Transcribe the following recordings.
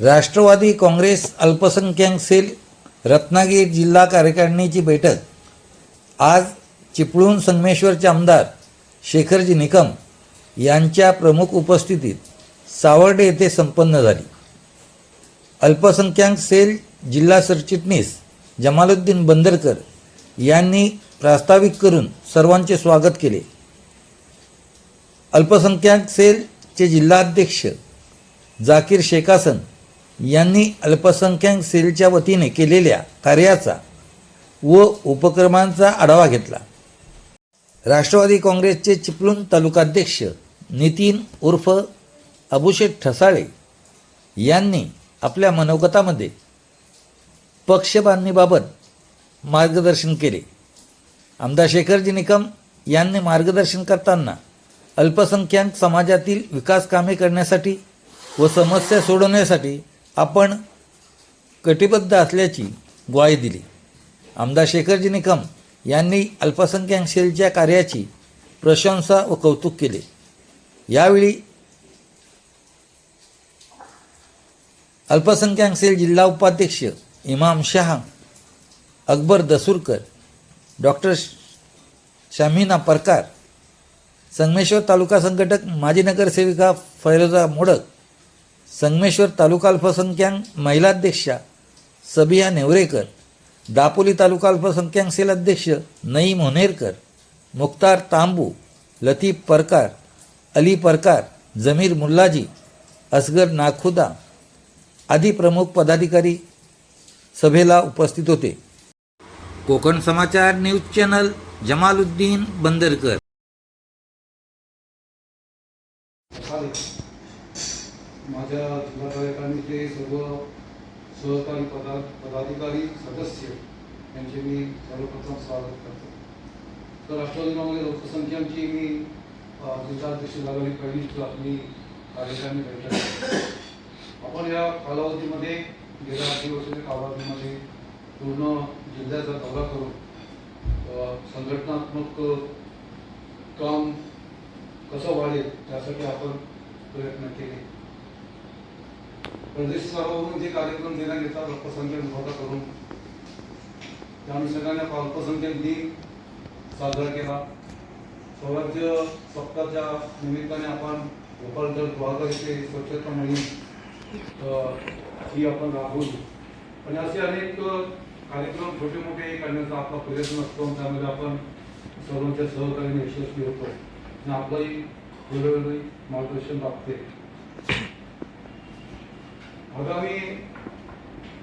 राष्ट्रवादी काँग्रेस अल्पसंख्याक सेल रत्नागिरी जिल्हा कार्यकारिणीची बैठक आज चिपळूण संगमेश्वरचे आमदार शेखरजी निकम यांच्या प्रमुख उपस्थितीत सावर्डे येथे संपन्न झाली. अल्पसंख्याक सेल जिल्हा सरचिटणीस जमालुद्दीन बंदरकर यांनी प्रास्ताविक करून सर्वांचे स्वागत केले. अल्पसंख्याक सेलचे जिल्हाध्यक्ष जाकीर शेखासन यांनी अल्पसंख्याक सेलच्या वतीने केलेल्या कार्याचा व उपक्रमांचा आढावा घेतला. राष्ट्रवादी काँग्रेसचे चिपळूण तालुकाध्यक्ष नितीन उर्फ अभिषेक ठसाळे यांनी आपल्या मनोगतामध्ये पक्षबांधणीबाबत मार्गदर्शन केले. आमदार शेखरजी निकम यांनी मार्गदर्शन करताना अल्पसंख्याक समाजातील विकास कामे करण्यासाठी व समस्या सोडवण्यासाठी आपण कटिबद्ध असल्याची ग्वाही दिली. आमदार शेखरजी निकम यांनी अल्पसंख्याक सेलच्या कार्याची प्रशंसा व कौतुक केले. यावेळी अल्पसंख्याक सेल जिल्हा उपाध्यक्ष इमाम शाह अकबर दसूरकर डॉक्टर शामिना परकार संगमेश्वर तालुका संघटक माजी नगरसेविका फैरोजा मोडक संगमेश्वर तालुका अल्पसंख्याक महिलाध्यक्षा सबिया नेवरेकर दापोली तालुका अल्पसंख्याक सेल अध्यक्ष नईम होनेरकर मुख्तार तांबू लतीफ परकार अली परकार जमीर मुल्लाजी असगर नाखुदा आदी प्रमुख पदाधिकारी सभेला उपस्थित होते. Konkan Samachar news channel Jamaluddin Bandarkar. माझ्या जिल्हा कार्यकारिणीचे सर्व सहकारी पदा पदाधिकारी सदस्य यांचे मी सर्वप्रथम स्वागत करतो. तर राष्ट्रवादीमध्ये लोकसंख्यांची मी जिल्हाध्यक्ष झालेली पहिलीच आपली कार्यकारिणी बैठक आपण या कालावधीमध्ये गेल्या आठ वर्षाच्या कालावधीमध्ये पूर्ण जिल्ह्याचा दौरा करून संघटनात्मक काम कसं वाढेल त्यासाठी आपण प्रयत्न केले. प्रदेश स्तरावरून जे कार्यक्रम देण्यात येतात अल्पसंख्याक विभागा करून. त्या अनुषंगाने अल्पसंख्याक दिन साजरा केला. स्वराज्य सप्ताहाच्या निमित्ताने आपण गोपालगड गुहागर येथे स्वच्छता मोहीम ही आपण राबवली. आणि असे अनेक कार्यक्रम छोटे मोठे करण्याचा आपला प्रयत्न असतो त्यामध्ये आपण सर्वांच्या सहकार्याने यशस्वी होतो. आणि आपलंही वेळोवेळी मार्गदर्शन लाभते आगामी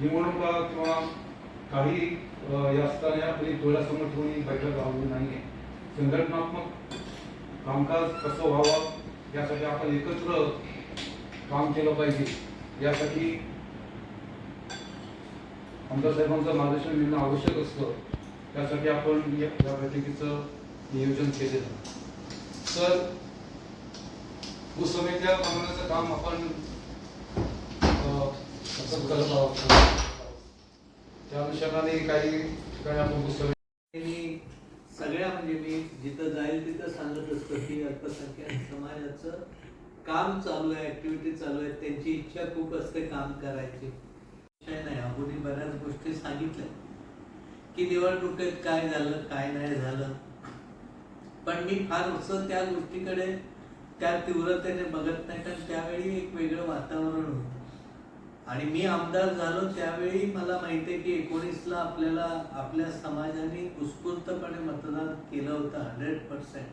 निवडणुका किंवा काही या असताना आपली डोळ्यासमोर ठेवून ही बैठक राहू नाही संघटनात्मक कामकाज कसं व्हावं यासाठी आपण एकत्र काम केलं पाहिजे. यासाठी आमदार साहेबांचं मार्गदर्शन मिळणं आवश्यक असतं. त्यासाठी आपण या या बैठकीचं नियोजन केलेलं. तर भूसमित्या बनवण्याचं काम आपण असं करत आहोत त्या अनुषंगाने काही ठिकाणी आपण पुस्तक मी सगळ्या म्हणजे मी जिथं जाईल तिथं सांगत असतो की अल्पसंख्याक समाजाचं काम चालू आहे ऍक्टिव्हिटी चालू आहे त्यांची इच्छा खूप असते काम करायची. विषय नाही. अगोदर बऱ्याच गोष्टी सांगितल्या. की निवडणुकीत काय झालं काय नाही झालं. पण मी फार असं त्या गोष्टीकडे त्या तीव्रतेने बघत नाही. कारण त्यावेळी एक वेगळं वातावरण होतं. आणि मी आमदार झालो त्यावेळी मला माहिती आहे की एकोणीसला आपल्याला आपल्या समाजाने उत्स्फूर्तपणे मतदान केलं होतं हंड्रेड पर्सेंट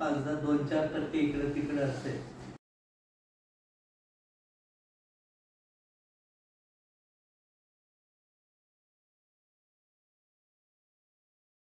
पाच दहा दोन चार टक्के इकडे तिकडे असेल.